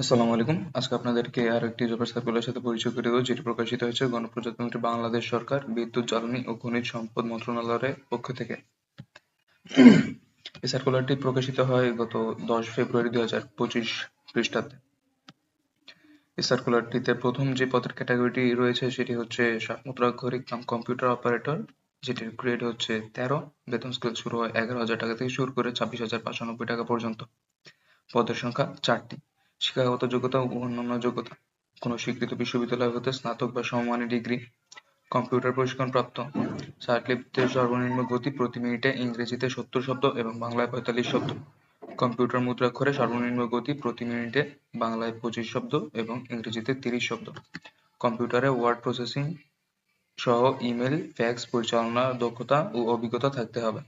আসসালামু আলাইকুম। আজকে আপনাদেরকে আর একটি জবের সার্কুলার সাথে পরিচয় করে দেবো, যেটি প্রকাশিত হয়েছে গণপ্রজাতন্ত্রী বাংলাদেশ সরকার বিদ্যুৎ, জ্বালানি ও খনিজ সম্পদ মন্ত্রণালয়ের পক্ষ থেকে। এই সার্কুলারটি প্রকাশিত হয় গত দশ ফেব্রুয়ারি দুই হাজার পঁচিশ খ্রিস্টাব্দে এই সার্কুলারটিতে প্রথম যে পদের ক্যাটাগরিটি রয়েছে সেটি হচ্ছে মুদ্রাক্ষরিক কাম কম্পিউটার অপারেটর যেটির গ্রেড হচ্ছে তেরো। বেতন স্কেল শুরু হয় এগারো হাজার টাকা থেকে শুরু করে ছাব্বিশ হাজার পাঁচশো নব্বই টাকা পর্যন্ত। পদের সংখ্যা চারটি। শিক্ষাগত যোগ্যতা ও অন্যান্য যোগ্যতা। কোনো স্বীকৃত বিশ্ববিদ্যালয় হতে স্নাতক বা সমমানের ডিগ্রি। কম্পিউটার প্রশিক্ষণপ্রাপ্ত সার্কলিপিতে সর্বনিম্ন গতি প্রতি মিনিটে ইংরেজিতে সত্তর শব্দ এবং বাংলায় পঁয়তাল্লিশ শব্দ। কম্পিউটার মুদ্রাক্ষরে সর্বনিম্ন গতি প্রতি মিনিটে বাংলায় পঁচিশ শব্দ এবং ইংরেজিতে তিরিশ শব্দ। কম্পিউটারে ওয়ার্ড প্রসেসিং সহ ইমেল, ফ্যাক্স পরিচালনার দক্ষতা ও অভিজ্ঞতা থাকতে হবে।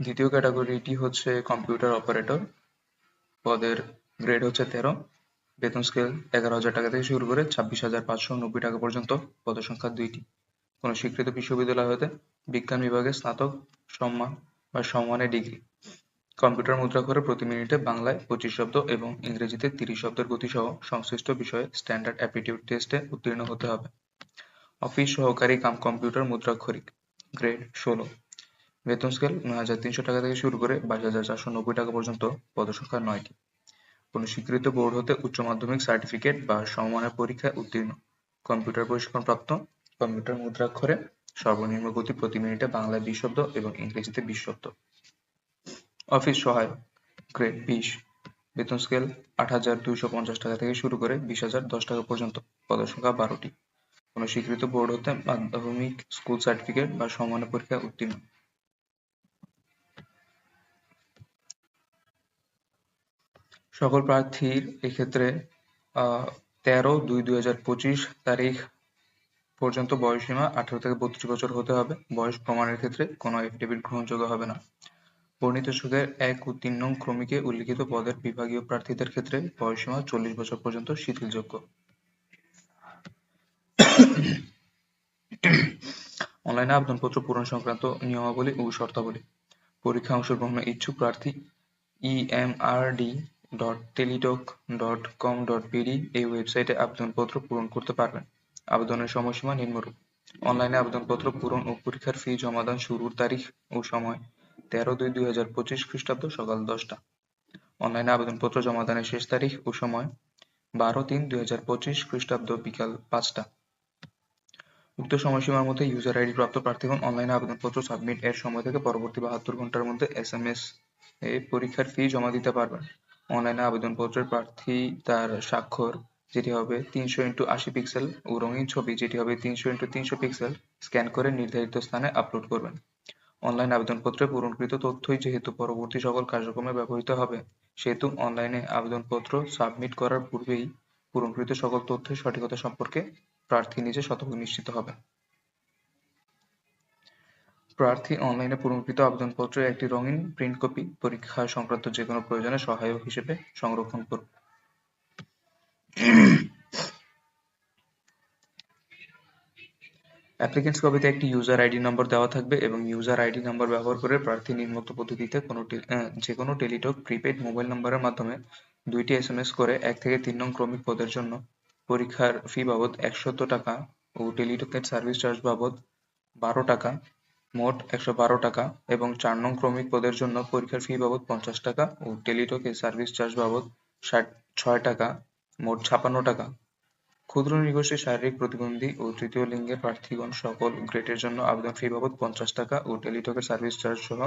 দ্বিতীয় ক্যাটাগরিটি হচ্ছে কম্পিউটার অপারেটর। পদের গ্রেড হচ্ছে তেরো। বেতন স্কেল এগারো হাজার টাকা থেকে শুরু করে ছাব্বিশ হাজার পাঁচশো নব্বই টাকা পর্যন্ত পদের সংখ্যা দুইটি। কোনো স্বীকৃত বিশ্ববিদ্যালয় হতে বিজ্ঞান বিভাগে স্নাতক, সম্মান বা সম্মানের ডিগ্রি। কম্পিউটার মুদ্রা করে প্রতি মিনিটে বাংলায় পঁচিশ শব্দ এবং ইংরেজিতে তিরিশ শব্দের গতিসহ সংশ্লিষ্ট বিষয়ে স্ট্যান্ডার্ড অ্যাপটিটিউড টেস্টে উত্তীর্ণ হতে হবে। অফিস সহকারী কাম কম্পিউটার মুদ্রাক্ষরিক, গ্রেড ষোলো। বেতন স্কেল নয় হাজার তিনশো টাকা থেকে শুরু করে বাইশ হাজার চারশো নব্বই টাকা পর্যন্ত পদসংখ্যা নয়টি। কোনো স্বীকৃত বোর্ড হতে উচ্চ মাধ্যমিক সার্টিফিকেট বা সমমানের পরীক্ষায় উত্তীর্ণ। কম্পিউটার প্রশিক্ষণপ্রাপ্ত কম্পিউটার মুদ্রাক্ষরে সর্বনিম্ন গতি প্রতি মিনিটে বাংলায় বিশ শব্দ এবং ইংরেজিতে বিশ শব্দ। অফিস সহায়ক গ্রেড বিশ। বেতন স্কেল আট হাজার দুইশো পঞ্চাশ টাকা থেকে শুরু করে বিশ হাজার দশ টাকা পর্যন্ত পদসংখ্যা বারোটি। কোনো স্বীকৃত বোর্ড হতে মাধ্যমিক স্কুল সার্টিফিকেট বা সমমানের পরীক্ষায় উত্তীর্ণ। সকল প্রার্থীর এক্ষেত্রে তেরো দুই দুই হাজার পঁচিশ তারিখ পর্যন্ত বয়সসীমা আঠারো থেকে বত্রিশ বছর হতে হবে। বয়স প্রমাণের ক্ষেত্রে কোনো এফিডেভিট গ্রহণযোগ্য হবে না। বর্ণিত সুদের এক ও তিন নং ক্রমিকে উল্লিখিত পদের বিভাগীয় প্রার্থীদের ক্ষেত্রে বয়সসীমা চল্লিশ বছর পর্যন্ত শিথিলযোগ্য। অনলাইনে আবেদনপত্র পূরণ সংক্রান্ত নিয়মাবলী ও শর্তাবলী। পরীক্ষা অংশগ্রহণের ইচ্ছুক প্রার্থী ইএমআরডি বিডি এই ওয়েবসাইটে আবেদনপত্র পূরণ করতে পারবেন। আবেদনের সময়সীমা নিম্নরূপ। অনলাইনে আবেদনপত্র পূরণ ও পরীক্ষার ফি জমাদান শুরুর তারিখ ও সময় তেরো দুই দুই হাজার পঁচিশ খ্রিস্টাব্দ সকাল দশটা। অনলাইনে আবেদনপত্র জমাদানের শেষ তারিখ ও সময় বারো তিন দুই হাজার পঁচিশ খ্রিস্টাব্দ বিকাল পাঁচটা। উক্ত সময়সীমার মধ্যে ইউজার আইডি প্রাপ্ত প্রার্থীগণ অনলাইনে আবেদনপত্র সাবমিট এর সময় থেকে পরবর্তী বাহাত্তর ঘণ্টার মধ্যে এস এম এস এ পরীক্ষার ফি জমা দিতে পারবেন। অনলাইনে আবেদনপত্রের প্রার্থী তার স্বাক্ষর, যেটি হবে তিনশো ইন্টু আশি পিক্সেল, ও রঙিন ছবি, যেটি হবে তিনশো ইন্টু তিনশো পিক্সেল, স্ক্যান করে নির্ধারিত স্থানে আপলোড করবেন। অনলাইন আবেদনপত্রে পূরণকৃত তথ্যই যেহেতু পরবর্তী সকল কার্যক্রমে ব্যবহৃত হবে, সেহেতু অনলাইনে আবেদনপত্র সাবমিট করার পূর্বেই পূরণকৃত সকল তথ্যের সঠিকতা সম্পর্কে প্রার্থী নিজে শতভাগ নিশ্চিত হবে প্রার্থী অনলাইনে পূরণকৃত আবেদনপত্রের একটি রঙিন প্রিন্ট কপি পরীক্ষা সংক্রান্ত যে কোনো প্রয়োজনে সহায়ক হিসেবে সংরক্ষণ করুন। অ্যাপ্লিকেন্টস কপিতে একটি ইউজার আইডি নম্বর দেওয়া থাকবে এবং ইউজার আইডি নম্বর ব্যবহার করে প্রার্থী নিম্নোক্ত পদ্ধতিতে কোনো যে কোনো টেলিটক, প্রিপেড মোবাইল নম্বরের মাধ্যমে দুইটি এসএমএস করে এক থেকে তিন নং ক্রমিক পদের জন্য পরীক্ষার ফি বাবদ একশত টাকা ও টেলিটকের সার্ভিস চার্জ বাবদ বারো টাকা মোট একশো বারো টাকা এবং চার নং ক্রমিক পদের জন্য পরীক্ষার ফি বাবদ পঞ্চাশ টাকা ও টেলিটকে সার্ভিস চার্জ বাবদ ষাট, ছয় টাকা, মোট ছাপান্ন টাকা। ক্ষুদ্র নৃগোষ্ঠী শারীরিক প্রতিবন্ধী ও তৃতীয় লিঙ্গের প্রার্থীগণ সকল গ্রেডের জন্য আবেদন ফি বাবদ পঞ্চাশ টাকা ও টেলিটকের সার্ভিস চার্জ সহ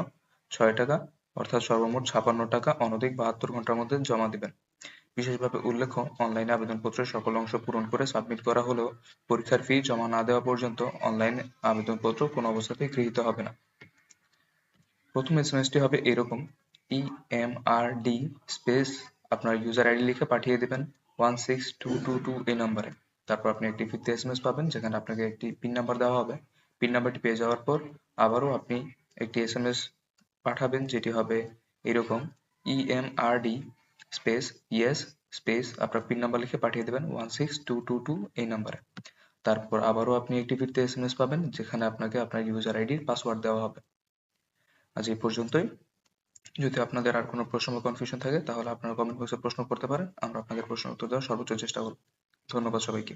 ছয় টাকা, অর্থাৎ সর্বমোট ছাপান্ন টাকা অনধিক বাহাত্তর ঘণ্টার মধ্যে জমা দিবেন। বিশেষভাবে উল্লেখ্য, অনলাইনে আবেদনপত্রের সকল অংশ পূরণ করে সাবমিট করা হলেও পরীক্ষার ফি জমা না দেওয়া পর্যন্ত অনলাইন আবেদনপত্র কোনো অবস্থাতেই গৃহীত হবে না। প্রথম এসএমএসটি হবে এরকম E M R D space আপনার ইউজার আইডি লিখে পাঠিয়ে দেবেন one six two two two এই নাম্বারে। তারপর আপনি একটি ফিরতে এসএমএস পাবেন, যেখানে আপনাকে একটি পিন নাম্বার দেওয়া হবে। পিন নাম্বারটি পেয়ে যাওয়ার পর আবারও আপনি একটি এসএমএস পাঠাবেন, যেটি হবে এরকম E M R D space yes space আপনার পিন নাম্বার লিখে পাঠিয়ে দেবেন one six two two two এই নাম্বারে তারপর আবারও আপনি একটি ফিরতে এস এম এস পাবেন, যেখানে আপনাকে আপনার ইউজার আইডির পাসওয়ার্ড দেওয়া হবে। আজ এই পর্যন্তই। যদি আপনাদের আর কোনো প্রশ্ন বা কনফিউশন থাকে, তাহলে আপনারা কমেন্ট বক্সে প্রশ্ন করতে পারেন, আমরা আপনাদের প্রশ্নের উত্তর দেওয়ার সর্বোচ্চ চেষ্টা করব। ধন্যবাদ সবাইকে।